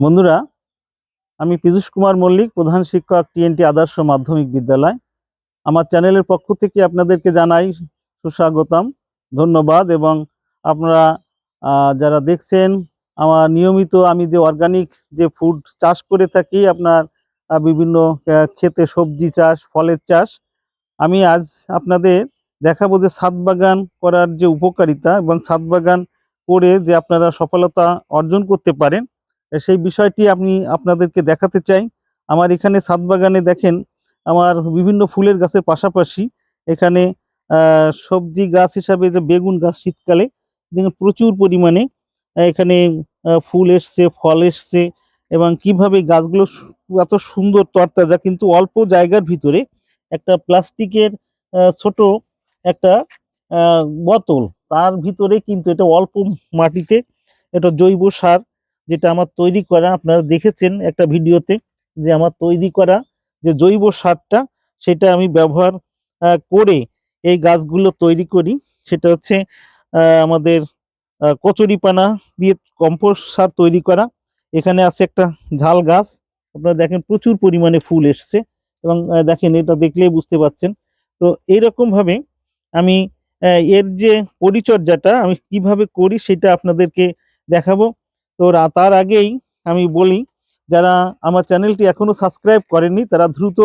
বন্ধুরা, আমি পীযূষ কুমার মল্লিক, প্রধান শিক্ষক টিএনটি আদর্শ মাধ্যমিক বিদ্যালয়। আমার চ্যানেলের পক্ষ থেকে আপনাদেরকে জানাই সুস্বাগতম, ধন্যবাদ এবং আপনারা যারা দেখছেন, আমার নিয়মিত আমি যে অর্গানিক যে ফুড চাষ করে থাকি, আপনার বিভিন্ন ক্ষেতে সবজি চাষ, ফলের চাষ, আমি আজ আপনাদের দেখাবো যে ছাদ বাগান করার যে উপকারিতা এবং ছাদ বাগান করে যে আপনারা সফলতা অর্জন করতে পারেন। সেই বিষয়টি আমি আপনাদেরকে দেখাতে চাই। আমার এখানে ছাদ বাগানে দেখেন, আমার বিভিন্ন ফুলের গাছের পাশাপাশি এখানে সবজি গাছ হিসাবে যে বেগুন গাছ শীতকালে প্রচুর পরিমাণে এখানে ফুল এসছে, ফল এসছে এবং কীভাবে গাছগুলো এত সুন্দর তরতাজা কিন্তু অল্প জায়গার ভিতরে একটা প্লাস্টিকের ছোট একটা বোতল। তার ভিতরে কিন্তু এটা অল্প মাটিতে, এটা জৈব সার যেটা আমার তৈরি করা, আপনারা দেখেছেন একটা ভিডিওতে যে আমার তৈরি করা যে জৈব সারটা, সেটা আমি ব্যবহার করে এই গাছগুলো তৈরি করি। সেটা হচ্ছে আমাদের কচুরিপানা দিয়ে কম্পোস্ট সার তৈরি করা। এখানে আছে একটা ঝাল গাছ। আপনারা দেখেন প্রচুর পরিমাণে ফুল এসছে এবং দেখেন এটা দেখলেই বুঝতে পাচ্ছেন তো এইরকম ভাবে আমি এর যে পরিচর্যাটা আমি কীভাবে করি সেটা আপনাদেরকে দেখাবো। তো তার আগেই আমি বলি, যারা আমার চ্যানেলটি এখনও সাবস্ক্রাইব করেননি, তারা দ্রুত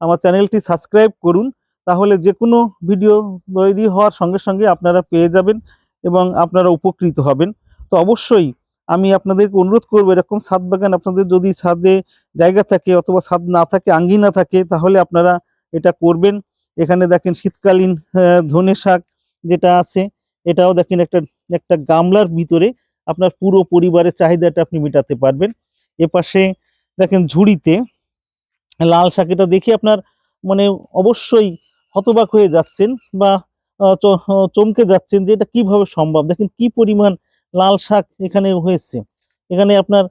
আমার চ্যানেলটি সাবস্ক্রাইব করুন। তাহলে যে কোনো ভিডিও তৈরি হওয়ার সঙ্গে সঙ্গে আপনারা পেয়ে যাবেন এবং আপনারা উপকৃত হবেন। তো অবশ্যই আমি আপনাদেরকে অনুরোধ করব, এরকম ছাদ বাগান আপনাদের যদি ছাদে জায়গা থাকে অথবা ছাদ না থাকে, আঙ্গিনা থাকে, তাহলে আপনারা এটা করবেন। এখানে দেখেন শীতকালীন ধনে শাক যেটা আছে, এটাও দেখেন একটা একটা গামলার ভিতরে আপনার পুরো পরিবারের চাহিদাটা আপনি মেটাতে পারবেন। এপাশে দেখেন ঝুড়িতে লাল শাক এটা দেখে আপনার মানে অবশ্যই হতবাক হয়ে যাচ্ছেন বা চমকে যাচ্ছেন যে এটা কীভাবে সম্ভব? দেখেন কি পরিমাণ লাল শাক এখানে হয়েছে। এখানে আপনার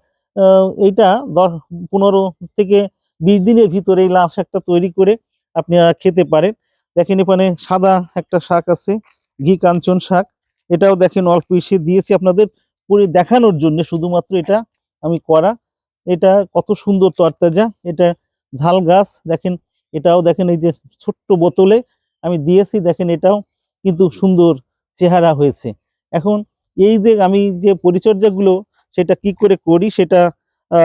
এইটা দশ, পনেরো থেকে বিশ দিনের ভিতরে এই লাল শাকটা তৈরি করে আপনারা খেতে পারেন। দেখেন এখানে সাদা একটা শাক আছে, ঘি কাঞ্চন শাক। এটাও দেখেন অল্প এসে দিয়েছি আপনাদের। পুরো দেখানোর জন্য শুধুমাত্র এটা আমি করা। এটা কত সুন্দর তরতাজা। এটা ঝাল গাছ, দেখেন, এটাও দেখেন এই যে ছোট্ট বোতলে আমি দিয়েছি, দেখেন এটাও কিন্তু সুন্দর চেহারা হয়েছে। এখন এই যে আমি যে পরিচর্যাগুলো সেটা কি করে করি সেটা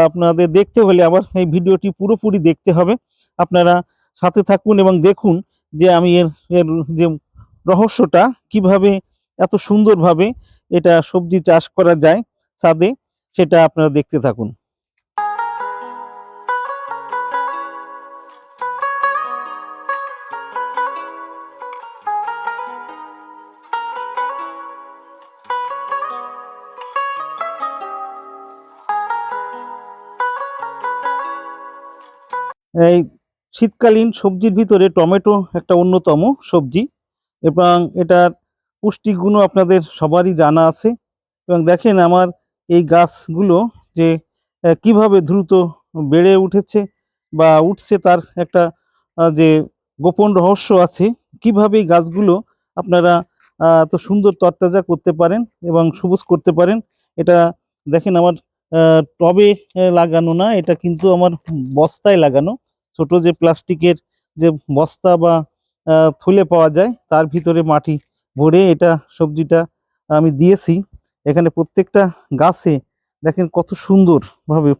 আপনাদের দেখতে হলে আবার এই ভিডিওটি পুরোপুরি দেখতে হবে। আপনারা সাথে থাকুন এবং দেখুন যে আমি এর এর যে রহস্যটা কীভাবে এত সুন্দরভাবে এটা সবজি চাষ করা যায় ছাদে, সেটা আপনারা দেখতে থাকুন। এই শীতকালীন সবজির ভিতরে টমেটো একটা অন্যতম সবজি এবং এটার পুষ্টিগুণও আপনাদের সবারই জানা আছে। এবং দেখেন আমার এই গাছগুলো যে কীভাবে দ্রুত বেড়ে উঠেছে বা উঠছে তার একটা যে গোপন রহস্য আছে, কীভাবে এই গাছগুলো আপনারা এত সুন্দর তরতাজা করতে পারেন এবং সবুজ করতে পারেন, এটা দেখেন আমার টবে লাগানো না, এটা কিন্তু আমার বস্তায় লাগানো। ছোট যে প্লাস্টিকের যে বস্তা বা থলে পাওয়া যায়, তার ভিতরে মাটি ভরে এটা সবজিটা আমি দিয়েছি। এখানে প্রত্যেকটা গাছে দেখেন কত সুন্দর ভাবে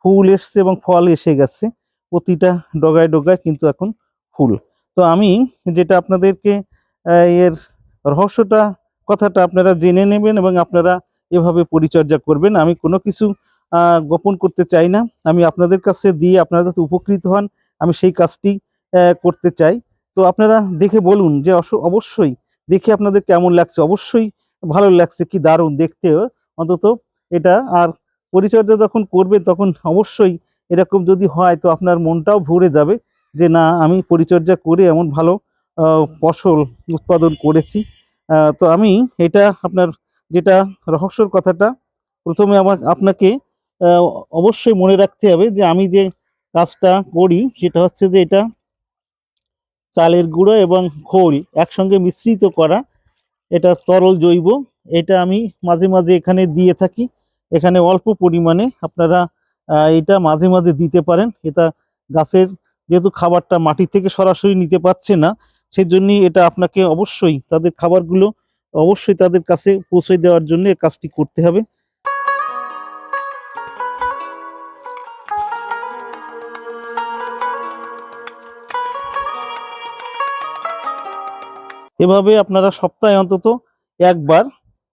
ফুল এসছে এবং ফল এসে গেছে। প্রতিটা ডগায় ডগায় কিন্তু এখন ফুল। তো আমি যেটা আপনাদেরকে এর রহস্যটা, কথাটা আপনারা জেনে নেবেন এবং আপনারা এভাবে পরিচর্যা করবেন। আমি কোনো কিছু গোপন করতে চাই না। আমি আপনাদের কাছে দিয়ে আপনারা যাতে উপকৃত হন, আমি সেই কাজটি করতে চাই। তো আপনারা দেখে বলুন যে অবশ্যই দেখে আপনাদের কেমন লাগছে। অবশ্যই ভালো লাগছে, কি দারুণ দেখতে। অন্তত এটা আর পরিচর্যা যখন করবেন, তখন অবশ্যই এরকম যদি হয়, তো আপনার মনটাও ভরে যাবে যে না, আমি পরিচর্যা করে এমন ভালো ফসল উৎপাদন করেছি। তো আমি এটা আপনার যেটা রহস্যর কথাটা, প্রথমে আমার আপনাকে অবশ্যই মনে রাখতে হবে যে আমি যে কাজটা করি, সেটা হচ্ছে যে এটা চালের গুঁড়ো এবং খোল একসঙ্গে মিশ্রিত করা। এটা তরল জৈব। এটা আমি মাঝে মাঝে এখানে দিয়ে থাকি। এখানে অল্প পরিমাণে আপনারা এটা মাঝে মাঝে দিতে পারেন। এটা গাছের যেহেতু খাবারটা মাটি থেকে সরাসরি নিতে পারছে না সেই জন্যই এটা আপনাকে অবশ্যই তাদের খাবারগুলো অবশ্যই তাদের কাছে পৌঁছে দেওয়ার জন্য কাজটি করতে হবে। এভাবে আপনারা সপ্তাহে অন্তত একবার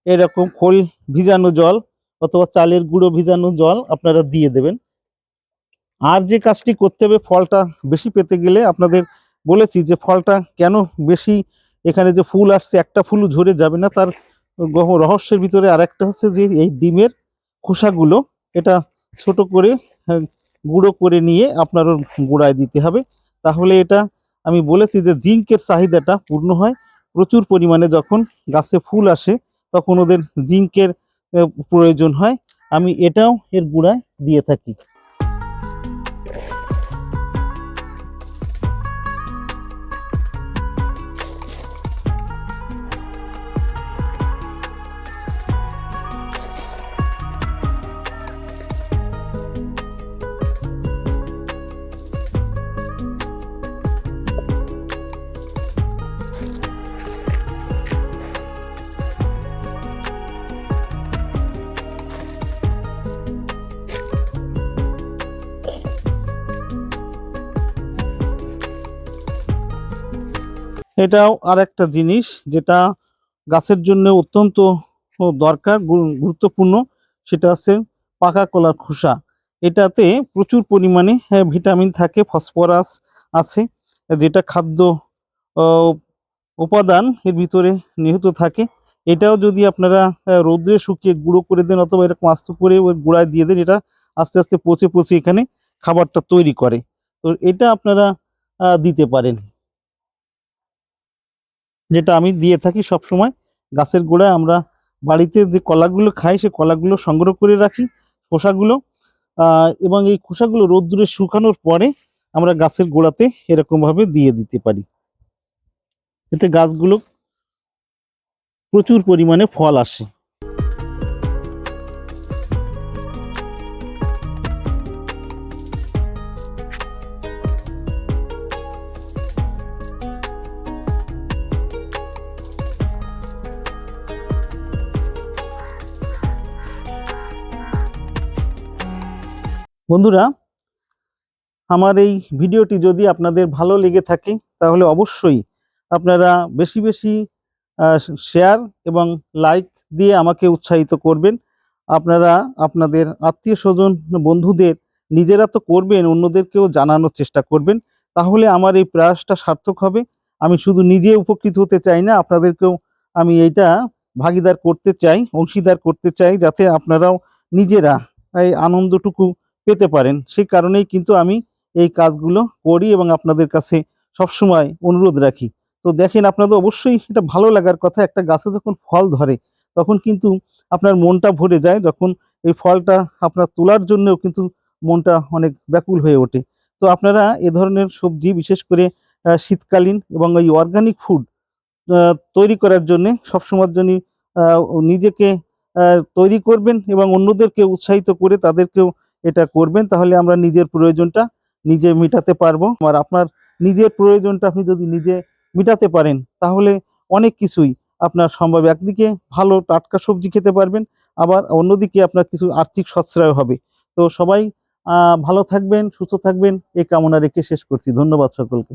এরকম খোল ভিজানো জল অথবা চালের গুঁড়ো ভিজানো জল আপনারা দিয়ে দেবেন। আর যে কাজটি করতে হবে ফলটা বেশি পেতে গেলে আপনাদের বলেছি যে ফলটা কেন বেশি এখানে যে ফুল আসছে একটা ফুলও ঝরে যাবে না তার রহস্যের ভিতরে আর একটা হচ্ছে যে এই ডিমের খোসাগুলো এটা ছোট করে হ্যাঁ, গুঁড়ো করে নিয়ে আপনার গুঁড়ায় দিতে হবে। তাহলে এটা আমি বলেছি যে জিঙ্কের চাহিদাটা পূর্ণ হয়। প্রচুর পরিমাণে যখন গাছে ফুল আসে, তখন ওদের জিঙ্কের প্রয়োজন হয়। আমি এটাও এর গুঁড়ায় দিয়ে থাকি। এটাও আর একটা জিনিস যেটা গাছের জন্য অত্যন্ত দরকার গুরুত্বপূর্ণ। সেটা আছে পাকা কলার খোসা। এটাতে প্রচুর পরিমাণে হ্যাঁ, ভিটামিন থাকে ফসফরাস আছে। যেটা খাদ্য উপাদান এর ভিতরে নিহিত থাকে। এটাও যদি আপনারা রৌদ্রে শুকিয়ে গুঁড়ো করে দেন অথবা এরকম আস্ত করে ওই গুঁড়ায় দিয়ে দেন এটা আস্তে আস্তে পচে পচে এখানে খাবারটা তৈরি করে। তো এটা আপনারা দিতে পারেন। যেটা আমি দিয়ে থাকি সব সময় গাছের গোড়ায় আমরা বাড়িতে যে কলাগুলো খাই, সে কলাগুলো সংগ্রহ করে রাখি, খোসাগুলো এবং এই খোসাগুলো রোদ্দুরে শুকানোর পরে আমরা গাছের গোড়াতে এরকমভাবে দিয়ে দিতে পারি। এতে গাছগুলো প্রচুর পরিমাণে ফল আসে। বন্ধুরা, আমার এই ভিডিওটি যদি আপনাদের ভালো লেগে থাকে, তাহলে অবশ্যই আপনারা বেশি বেশি শেয়ার এবং লাইক দিয়ে আমাকে উৎসাহিত করবেন। আপনারা আপনাদের আত্মীয় স্বজন, বন্ধুদের নিজেরা তো করবেন, অন্যদেরকেও জানানোর চেষ্টা করবেন। তাহলে আমার এই প্রয়াসটা সার্থক হবে। আমি শুধু নিজে উপকৃত হতে চাই না, আপনাদেরকেও আমি এইটা ভাগিদার করতে চাই, অংশীদার করতে চাই, যাতে আপনারাও নিজেরা এই আনন্দটুকু পেতে পারেন। সেই কারণেই কিন্তু আমি এই কাজগুলো করি এবং আপনাদের কাছে সবসময় অনুরোধ রাখি। তো দেখেন, আপনাদের অবশ্যই এটা ভালো লাগার কথা, একটা গাছে যখন ফল ধরে, তখন কিন্তু আপনার মনটা ভরে যায়। যখন এই ফলটা আপনার তোলার জন্যও কিন্তু মনটা অনেক ব্যাকুল হয়ে ওঠে। তো আপনারা এ ধরনের সবজি, বিশেষ করে শীতকালীন এবং ওই অর্গানিক ফুড তৈরি করার জন্য সবসময়ের জন্য নিজেকে তৈরি করবেন এবং অন্যদেরকে উৎসাহিত করে তাদেরকেও এটা করবেন, তাহলে আমরা নিজের প্রয়োজনটা নিজে মেটাতে পারব। আর আপনার নিজের প্রয়োজনটা আপনি যদি নিজে মেটাতে পারেন, তাহলে অনেক কিছুই আপনার সম্ভব। একদিকে ভালো টাটকা সবজি খেতে পারবেন, আবার অন্যদিকে আপনার কিছু আর্থিক সচ্ছ্রয় হবে। তো সবাই ভালো থাকবেন, সুস্থ থাকবেন এই কামনা রেখে শেষ করছি। ধন্যবাদ সকলকে।